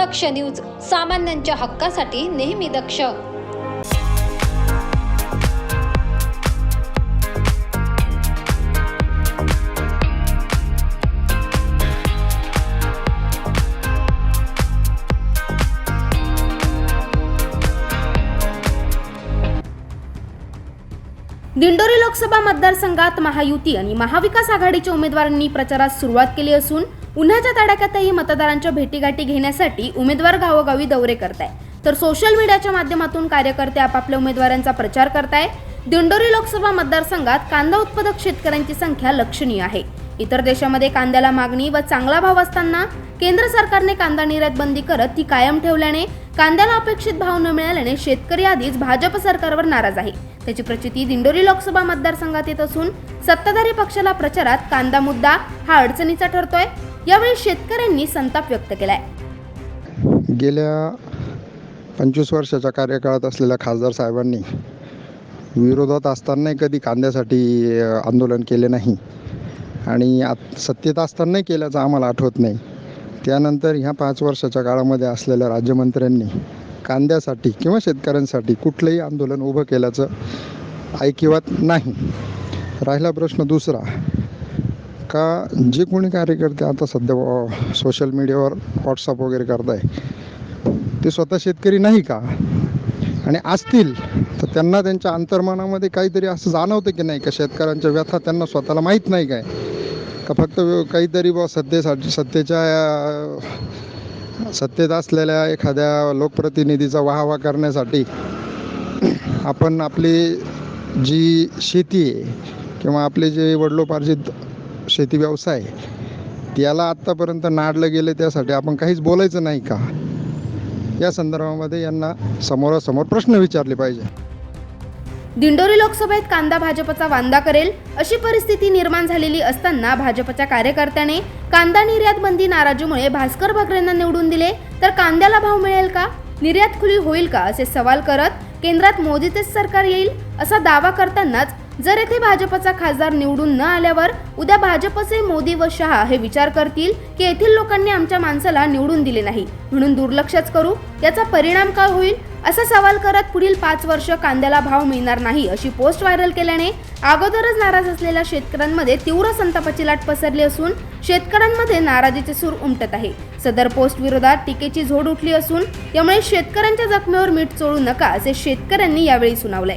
दक्ष news सामान्यांच्या हक्कासाठी नेहमी दक्ष. दिंडोरी लोकसभा मतदारसंघात महायुती आणि महाविकास आघाडीच्या उमेदवारांनी प्रचारात सुरुवात केली असून उन्हाच्या तडाख्यातही मतदारांच्या भेटीगाठी घेण्यासाठी उमेदवार गावोगावी दौरे करताय. तर सोशल मीडियाच्या माध्यमातून कार्यकर्ते आपापल्या उमेदवारांचा प्रचार करताय. दिंडोरी लोकसभा मतदारसंघात कांदा उत्पादक शेतकऱ्यांची संख्या लक्षणीय आहे. इतर देशामध्ये कांद्याला मागणी व चांगला भाव असताना केंद्र सरकारने कांदा निर्यात बंदी करत ती कायम ठेवल्याने कांद्याला अपेक्षित भाव न मिळाल्याने शेतकरी आधीच भाजप सरकारवर नाराज आहे. त्याची प्रचिती दिंडोरी लोकसभा मतदारसंघात येत असून सत्ताधारी पक्षाला प्रचारात कांदा मुद्दा हा अडचणीचा ठरतोय. यावेळी शेतकऱ्यांनी संताप व्यक्त केलाय. गेल्या पंचवीस वर्षाच्या कार्यकाळात असलेल्या खासदार साहेबांनी विरोधात असतानाही कधी कांद्यासाठी आंदोलन केले नाही. आणि आत सत्तेत असतानाही केल्याचं आम्हाला आठवत नाही. त्यानंतर ह्या पाच वर्षाच्या काळामध्ये असलेल्या राज्यमंत्र्यांनी कांद्यासाठी किंवा शेतकऱ्यांसाठी कुठलंही आंदोलन उभं केल्याचं ऐकिवात नाही. राहिला प्रश्न दुसरा. का जे कोणी कार्यकर्ते आता सध्या सोशल मीडियावर व्हॉट्सअप वगैरे करत आहे ते स्वतः शेतकरी नाही का? आणि असतील तर त्यांना त्यांच्या अंतर्मनामध्ये काहीतरी असं जाणवतं की नाही का? शेतकऱ्यांच्या व्यथा त्यांना स्वतःला माहीत नाही काय? का फक्त काहीतरी बा सत्तेसाठी सत्तेच्या सत्तेत असलेल्या एखाद्या लोकप्रतिनिधीचा वाहवा करण्यासाठी आपण आपली जी शेती आहे किंवा आपले जे वडिलोपार्जित शेती व्यवसाय त्याला आत्तापर्यंत नाडलं गेलं त्यासाठी आपण काहीच बोलायचं नाही का? या संदर्भामध्ये यांना समोरासमोर प्रश्न विचारले पाहिजे. दिंडोरी लोकसभेत कांदा भाजपचा वांदा करेल अशी परिस्थिती निर्माण झालेली असताना भाजपच्या कार्यकर्त्याने कांदा निर्यात बंदी नाराजीमुळे भास्कर बकरेंना निवडून दिले तर कांद्याला भाव मिळेल का? निर्यात खुली होईल का असे सवाल करत केंद्रात मोदीचेच सरकार येईल असा दावा करतानाच जर येथे भाजपचा खासदार निवडून न आल्यावर उद्या भाजपचे मोदी व शहा हे विचार करतील की येथील लोकांनी आमच्या माणसाला निवडून दिले नाही. म्हणून दुर्लक्षच करू. याचा परिणाम काय होईल? असा सवाल करत पुढील पाच वर्ष कांद्याला भाव मिळणार नाही अशी पोस्ट व्हायरल केल्याने अगोदरच नाराज असलेल्या शेतकऱ्यांमध्ये तीव्र संतापाची लाट पसरली असून शेतकऱ्यांमध्ये नाराजीचे सूर उमटत आहे. सदर पोस्ट विरोधात टीकेची झोड उठली असून यामुळे शेतकऱ्यांच्या जखमेवर मीठ चोळू नका असे शेतकऱ्यांनी यावेळी सुनावले